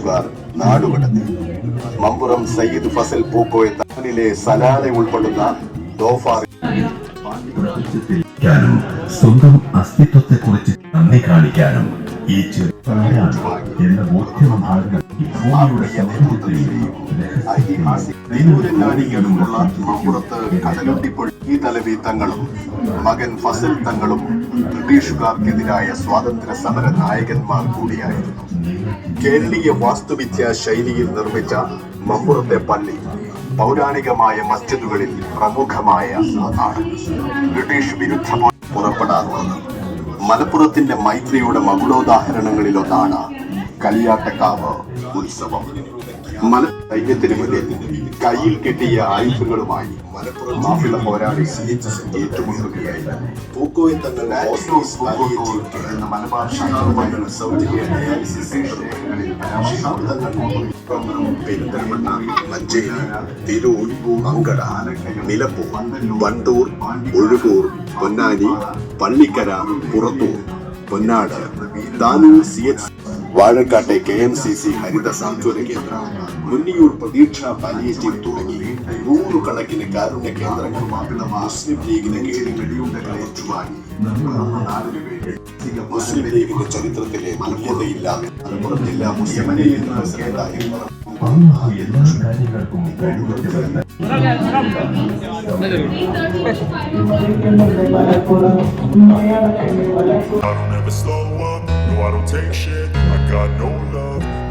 ഇവർ നാടുകടത്തി മമ്പുറം സയ്യിദ് ഫസൽ പൂക്കോയ താനിലെ സലാദ ഉൾപ്പെടുന്ന സ്വന്തം അസ്തിത്വത്തെ കുറിച്ച് നന്ദി കാണിക്കാനും ഈ എന്ന ബോധ്യമാണ് ഈ ഭൂമിയുടെ സൗന്ദര്യത്തെയും തിരൂരങ്ങാടിക്കടുത്തുള്ള മമ്പുറത്ത് കടലുണ്ടിപ്പൊഴി ഈ തലവി തങ്ങളും മകൻ ഫസൽ തങ്ങളും ബ്രിട്ടീഷുകാർക്കെതിരായ സ്വാതന്ത്ര്യ സമര നായകന്മാർ കൂടിയായിരുന്നു. കേരളീയ വാസ്തുവിദ്യാ ശൈലിയിൽ നിർമ്മിച്ച മമ്പുറത്തെ പള്ളി പൗരാണികമായ മസ്ജിദുകളിൽ പ്രമുഖമായ ഒന്നാണ്. ബ്രിട്ടീഷ് വിരുദ്ധ പുറപ്പെടാറുള്ളത്. മലപ്പുറത്തിന്റെ മൈത്രിയുടെ മകുടോദാഹരണങ്ങളിലൊന്നാണ് കളിയാട്ടക്കാവ് ഉത്സവം. മല സൈന്യത്തിന് മുന്നിൽ കയ്യിൽ കെട്ടിയ ആയുധങ്ങളുമായി മലപ്പുറം മാഫിള പോരാളി ഏറ്റുമുട്ടുകയായി പൂക്കോയിൽ പൂക്കോട്ടൂർ എന്ന മലബാർ ശാഖവുമായുള്ള സൗജന്യ ഡയാലിസിസ് സെന്ററുകളിൽ പെരിന്തൽമണ്ണ മഞ്ചേരി തിരൂർ മങ്കട നിലമ്പൂർ വണ്ടൂർ ഒഴുകൂർ പൊന്നാനി പള്ളിക്കര പുറത്തൂർ പൊന്നാട് താനൂർ സി എച്ച് വാഴക്കാട്ടെ കെ എം സി സി ഹരിത സാന്ത്വന കേന്ദ്രം മുന്നിയൂർ പ്രതീക്ഷ പാലിയേറ്റീവ് തുടങ്ങി നൂറുകണക്കിന് കാരുണ്യ കേന്ദ്രങ്ങൾ മുസ്ലിം ലീഗിന് കീഴിൽ മുസ്ലിം ലീഗിന്റെ ചരിത്രത്തിലെ തുല്യതയില്ലാതെ മലപ്പുറം ജില്ലാ മുസ്ലിം ലീഗിന്റെ പ്രസിഡന്റായി എല്ലാ കാര്യങ്ങൾക്കും I don't ever slow up, no I don't take shit. I got no love.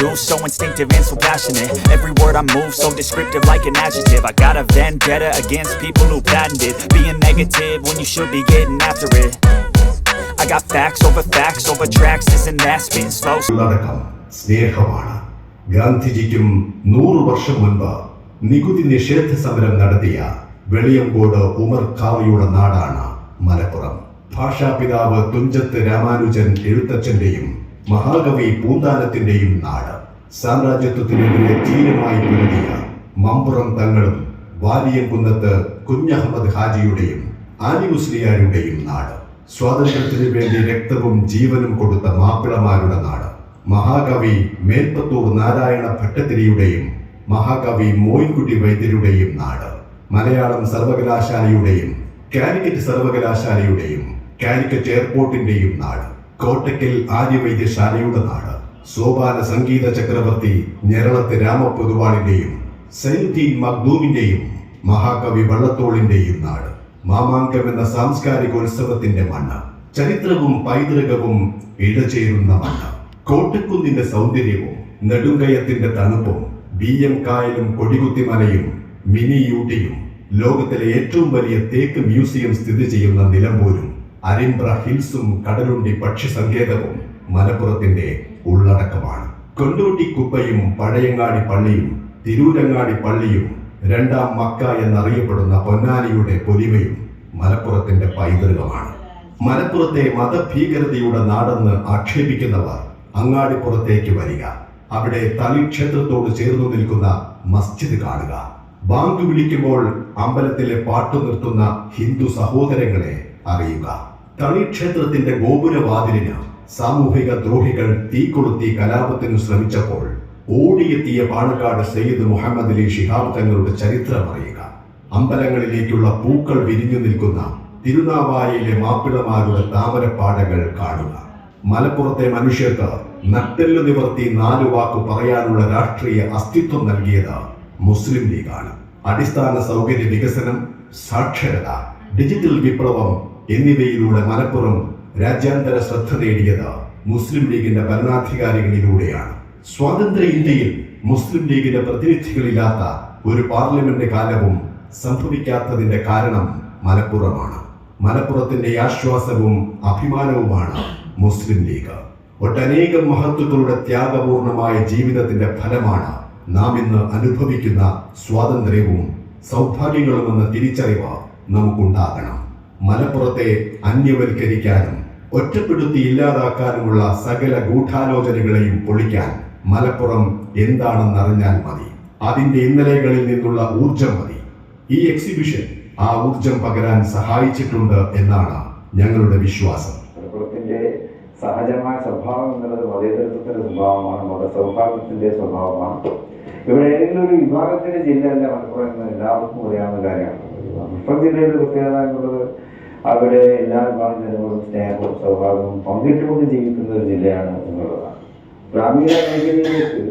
do so instinctive and so passionate Every word I move so descriptive like an adjective I got a vendetta against people who patented Being negative when you should be getting after it I got facts over facts over tracks, this and that, spin slow സ്നേഹമാണ് ഗാന്ധിജിക്കും നൂറ് വർഷം മുൻപ് നികുതി നിഷേധ സമരം നടത്തിയ വെളിയങ്കോട് ഉമർ ഖാമിയുടെ നാടാണ് മലപ്പുറം ഭാഷാപിതാവ് തുഞ്ചത്ത് രാമാനുജൻ എഴുത്തച്ഛന്റെയും മഹാകവി പൂന്താനത്തിന്റെയും നാട്. സാമ്രാജ്യത്വത്തിനെതിരെ ധീരമായി പൊരുതിയ മമ്പുറം തങ്ങളും വാലിയംകുന്നത്ത് കുഞ്ഞഹമ്മദ് ഹാജിയുടെയും ആലി മുസ്ലിയാരുടെയും നാട്. സ്വാതന്ത്ര്യത്തിനു വേണ്ടി രക്തവും ജീവനും കൊടുത്ത മാപ്പിളമാരുടെ നാട്. മഹാകവി മേൽപ്പത്തൂർ നാരായണ ഭട്ടത്തിരിയുടെയും മഹാകവി മോയിൻകുട്ടി വൈദ്യരുടെയും നാട്. മലയാളം സർവകലാശാലയുടെയും കാലിക്കറ്റ് സർവകലാശാലയുടെയും കാലിക്കറ്റ് എയർപോർട്ടിന്റെയും നാട്. കോട്ടയ്ക്കൽ ആര്യവൈദ്യശാലയുടെ നാട്. സോപാന സംഗീത ചക്രവർത്തി ഞെരളത്ത് രാമപൊതുവാളിന്റെയും സൈനുദ്ദീൻ മഖ്ദൂമിന്റെയും മഹാകവി വള്ളത്തോളിന്റെയും നാട്. മാമാങ്കം എന്ന സാംസ്കാരികോത്സവത്തിന്റെ മണ്ണ് ചരിത്രവും പൈതൃകവും ഇഴചേരുന്ന മണ്ണ്. കോട്ടക്കുന്നിന്റെ സൗന്ദര്യവും നെടുങ്കയത്തിന്റെ തണുപ്പും ബി എം കായലും കൊടികുത്തിമലയും മിനി യൂട്ടിയും ലോകത്തിലെ ഏറ്റവും വലിയ തേക്ക് മ്യൂസിയം സ്ഥിതി ചെയ്യുന്ന നിലമ്പൂരും അരിമ്പ്ര ഹിൽസും കടലുണ്ടി പക്ഷി സങ്കേതവും മലപ്പുറത്തിന്റെ ഉള്ളടക്കമാണ്. കൊണ്ടോട്ടി കുപ്പയും പഴയങ്ങാടി പള്ളിയും തിരൂരങ്ങാടി പള്ളിയും രണ്ടാം മക്ക എന്നറിയപ്പെടുന്ന പൊന്നാനിയുടെ പൊലിമയും മലപ്പുറത്തിന്റെ പൈതൃകമാണ്. മലപ്പുറത്തെ മതഭീകരതയുടെ നാടെന്ന് ആക്ഷേപിക്കുന്നവർ അങ്ങാടിപ്പുറത്തേക്ക് വരിക. അവിടെ തളിക്ഷേത്രത്തോട് ചേർന്നു നിൽക്കുന്ന മസ്ജിദ് കാണുക. ബാങ്ക് വിളിക്കുമ്പോൾ അമ്പലത്തിലെ പാട്ടു നിർത്തുന്ന ഹിന്ദു സഹോദരങ്ങളെ അറിയുക. തളി ക്ഷേത്രത്തിന്റെ ഗോപുരവാതിലിന് സാമൂഹിക ദ്രോഹികൾ തീ കൊളുത്തി കലാപത്തിനു ശ്രമിച്ചപ്പോൾ ഓടിയെത്തിയ പാണക്കാട് സയ്യിദ് മുഹമ്മദ് അലി ഷിഹാബ് തങ്ങളുടെ ചരിത്രം അറിയുക. അമ്പലങ്ങളിലേക്കുള്ള പൂക്കൾ വിരിഞ്ഞു നിൽക്കുന്ന തിരുനാവായയിലെ മാപ്പിളമാരുടെ താമരപ്പാടകൾ കാണുക. മലപ്പുറത്തെ മനുഷ്യർക്ക് നട്ടെല്ലു നിവർത്തി നാലു വാക്ക് പറയാനുള്ള രാഷ്ട്രീയ അസ്തിത്വം നൽകിയത് മുസ്ലിം ലീഗാണ്. അടിസ്ഥാന സൗകര്യ വികസനം സാക്ഷരത ഡിജിറ്റൽ വിപ്ലവം എന്നിവയിലൂടെ മലപ്പുറം രാജ്യാന്തര ശ്രദ്ധ നേടിയത് മുസ്ലിം ലീഗിന്റെ ഭരണാധികാരികളിലൂടെയാണ്. സ്വാതന്ത്ര്യ ഇന്ത്യയിൽ മുസ്ലിം ലീഗിന്റെ പ്രതിനിധികളില്ലാത്ത ഒരു പാർലമെന്റ് കാലവും സംഭവിക്കാത്തതിന്റെ കാരണം മലപ്പുറമാണ്. മലപ്പുറത്തിന്റെ ആശ്വാസവും അഭിമാനവുമാണ് മുസ്ലിം ലീഗ്. ഒട്ടനേകം മഹത്വങ്ങളുടെ ത്യാഗപൂർണമായ ജീവിതത്തിന്റെ ഫലമാണ് നാം ഇന്ന് അനുഭവിക്കുന്ന സ്വാതന്ത്ര്യവും സൗഭാഗ്യങ്ങളുമെന്ന തിരിച്ചറിവ് നമുക്കുണ്ടാകണം. മലപ്പുറത്തെ അന്യവൽക്കരിക്കാനും ഒറ്റപ്പെടുത്തി ഇല്ലാതാക്കാനുമുള്ള സകല ഗൂഢാലോചനകളെയും പൊളിക്കാൻ മലപ്പുറം എന്താണെന്നറിഞ്ഞാൽ മതി. അതിന്റെ ഇന്നലെകളിൽ നിന്നുള്ള ഊർജം മതി. ഈ എക്സിബിഷൻ ആ ഊർജം പകരാൻ സഹായിച്ചിട്ടുണ്ട് എന്നാണ് ഞങ്ങളുടെ വിശ്വാസം. മലപ്പുറത്തിന്റെ സഹജമായ സ്വഭാവം എന്നുള്ളത് മതേതരത്വത്തിന്റെ സ്വഭാവമാണ് മതസൗഹാർദ്ദത്തിന്റെ സ്വഭാവമാണ്. ഇവിടെ ഏതെങ്കിലും ഒരു വിഭാഗത്തിന്റെ ജില്ലയല്ല മലപ്പുറം എന്ന് എല്ലാവർക്കും അറിയാവുന്ന കാര്യമാണ്. മലപ്പുറം ജില്ലയുടെ പ്രത്യേകത എന്നുള്ളത് അവിടെ എല്ലാ വിഭാഗം ജനങ്ങളും സ്നേഹവും സൗഹാർദ്ദവും പങ്കിട്ടുകൊണ്ട് ജീവിക്കുന്ന ഒരു ജില്ലയാണ് എന്നുള്ളതാണ്. ഗ്രാമീണ മേഖലയിലേക്ക്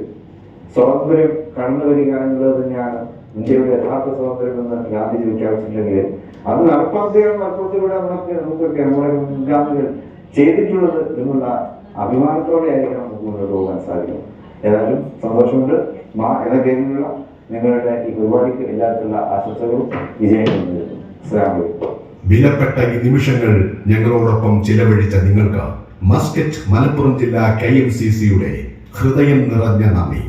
സ്വാതന്ത്ര്യം കടന്നു വരിക എന്നുള്ളത് തന്നെയാണ് ഇന്ത്യയുടെ യഥാർത്ഥ സ്വാതന്ത്ര്യം എന്ന് ഗാന്ധിജി പ്രഖ്യാപിച്ചിട്ടുണ്ടെങ്കിൽ അത് നടപ്പാക്കുകയാണ് നടപ്പത്തിലൂടെ നമുക്ക് നമുക്കൊക്കെ നമ്മുടെ മുൻഗാമികൾ ചെയ്തിട്ടുള്ളത് എന്നുള്ള അഭിമാനത്തോടെ ആയിരിക്കണം നമുക്ക് മുന്നോട്ട് പോകാൻ സാധിക്കും ഏതായാലും സന്തോഷമുണ്ട്. മാ എന്ന പേരിലുള്ള നിങ്ങളുടെ ഈ പരിപാടിക്ക് എല്ലാത്തിലുള്ള ആശംസകളും വിജയങ്ങളും അസ്സലാമു അലൈക്കും. വിലപ്പെട്ട ഈ നിമിഷങ്ങൾ ഞങ്ങളോടൊപ്പം ചിലവഴിച്ച നിങ്ങൾക്ക്. മസ്കറ്റ് മലപ്പുറം ജില്ലാ കെ എം സി സിയുടെ ഹൃദയം നിറഞ്ഞ നന്ദി.